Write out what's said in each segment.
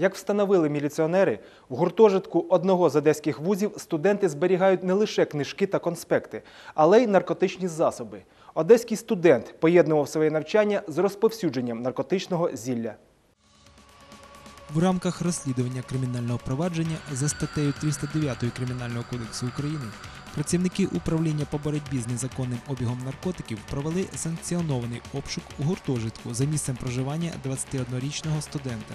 Як встановили міліціонери, в гуртожитку одного з одеських вузів студенти зберігають не лише книжки та конспекти, але й наркотичні засоби. Одеський студент поєднував своє навчання з розповсюдженням наркотичного зілля. В рамках розслідування кримінального провадження за статтею 309 Кримінального кодексу України працівники управління по боротьбі з незаконним обігом наркотиків провели санкціонований обшук у гуртожитку за місцем проживання 21-річного студента.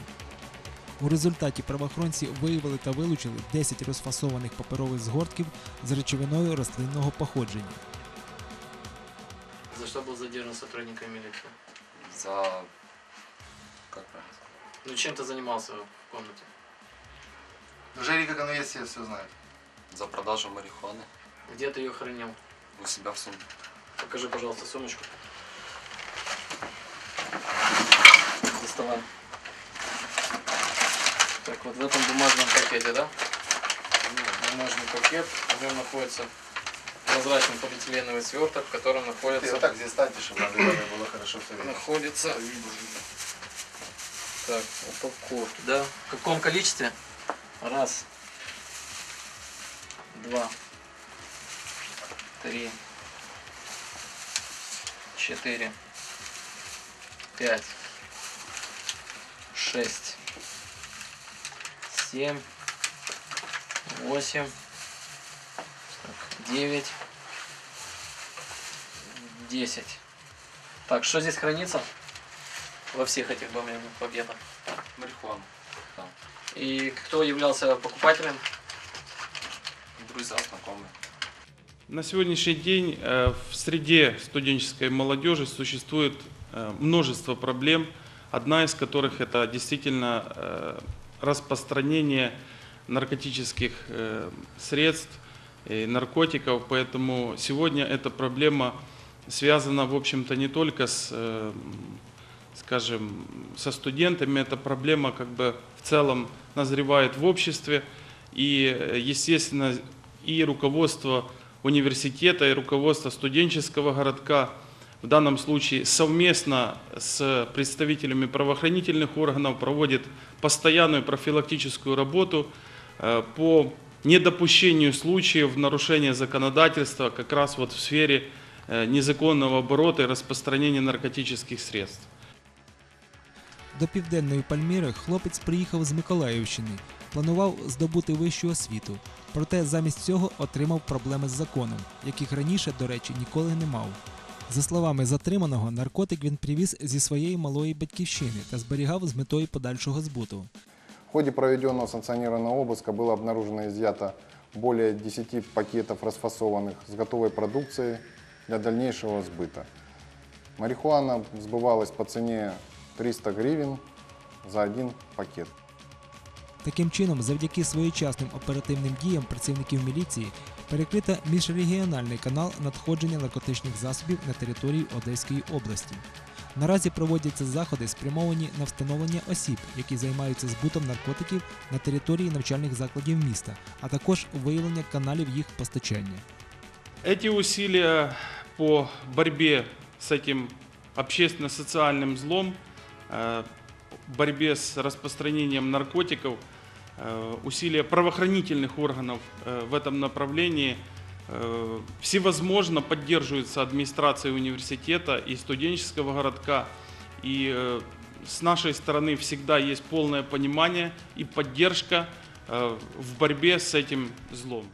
У результаті правоохоронці виявили та вилучили 10 розфасованих паперових згортків з речовиною рослинного походження. За что был задержан сотрудником милиции? За... Как правильно? сказать? Ну чем ты занимался в комнате? Жари, как оно есть, все, все знает. За продажу марихуаны Где ты ее хранил? у себя в сумке. Покажи, пожалуйста, сумочку. Доставай. Так, вот в этом бумажном пакете, да? Бумажный пакет, в нем находится прозрачный полиэтиленовый сверток, в котором Ты находится... вот так здесь станьте, чтобы было хорошо все видно. находится так, упаковки, да? В каком количестве? Раз, два, три, четыре, пять, шесть, семь, восемь, девять, десять. Так, что здесь хранится? Во всех этих пакетах. Марихуану. Да. И кто являлся покупателем? Друзья, знакомые. На сегодняшний день э, в среде студенческой молодежи существует э, множество проблем, одна из которых это действительно э, распространение наркотических э, средств и наркотиков, поэтому сегодня эта проблема связана, в общем-то, не только с, э, скажем, со студентами, эта проблема как бы в целом назревает в обществе, и, э, естественно, и руководство университета, и руководство студенческого городка в данном случае совместно с представителями правоохранительных органов проводит постоянную профилактическую работу э, по недопущению случаев нарушения законодательства как раз вот в сфере э, незаконного оборота и распространения наркотических средств. До південної Пальміри хлопець приїхав з Миколаївщини, планував здобути вищу освіту, проте замість цього отримав проблеми з законом, яких раніше, до речі, ніколи не мав. За словами затриманого, наркотик він привіз зі своєї малої батьківщини та зберігав з метою подальшого збуту. В ходе проведенного санкционированного обыска было обнаружено и изъято более 10 пакетов расфасованных с готовой продукцией для дальнейшего сбыта. Марихуана сбывалась по цене 300 гривен за один пакет. Таким чином, завдяки своєчасним оперативним діям працівників міліції перекрита міжрегіональний канал надходження наркотичних засобів на території Одеської області. Наразі проводяться заходи, спрямовані на встановлення осіб, які займаються збутом наркотиків на території навчальних закладів міста, а також виявлення каналів їх постачання. Эти усилия по борьбе с этим общественно-социальным злом, э, борьбе с распространением наркотиков, э, усилия правоохранительных органов э, в этом направлении э, всевозможно поддерживаются администрацией университета и студенческого городка. И с нашей стороны всегда есть полное понимание и поддержка в борьбе с этим злом.